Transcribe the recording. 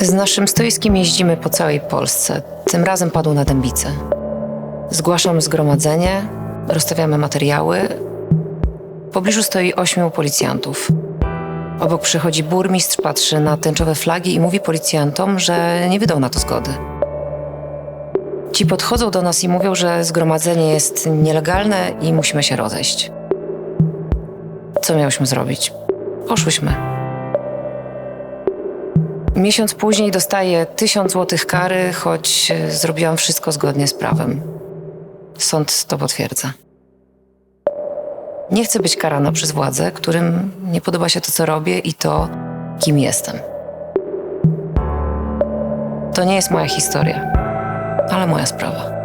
Z naszym stoiskiem jeździmy po całej Polsce. Tym razem padł na dębicę. Zgłaszam zgromadzenie, rozstawiamy materiały. W pobliżu stoi ośmiu policjantów. Obok przychodzi burmistrz, patrzy na tęczowe flagi i mówi policjantom, że nie wydał na to zgody. Ci podchodzą do nas i mówią, że zgromadzenie jest nielegalne i musimy się rozejść. Co miałyśmy zrobić? Poszłyśmy. Miesiąc później dostaję tysiąc złotych kary, choć e, zrobiłam wszystko zgodnie z prawem. Sąd to potwierdza. Nie chcę być karana przez władze, którym nie podoba się to, co robię i to, kim jestem. To nie jest moja historia, ale moja sprawa.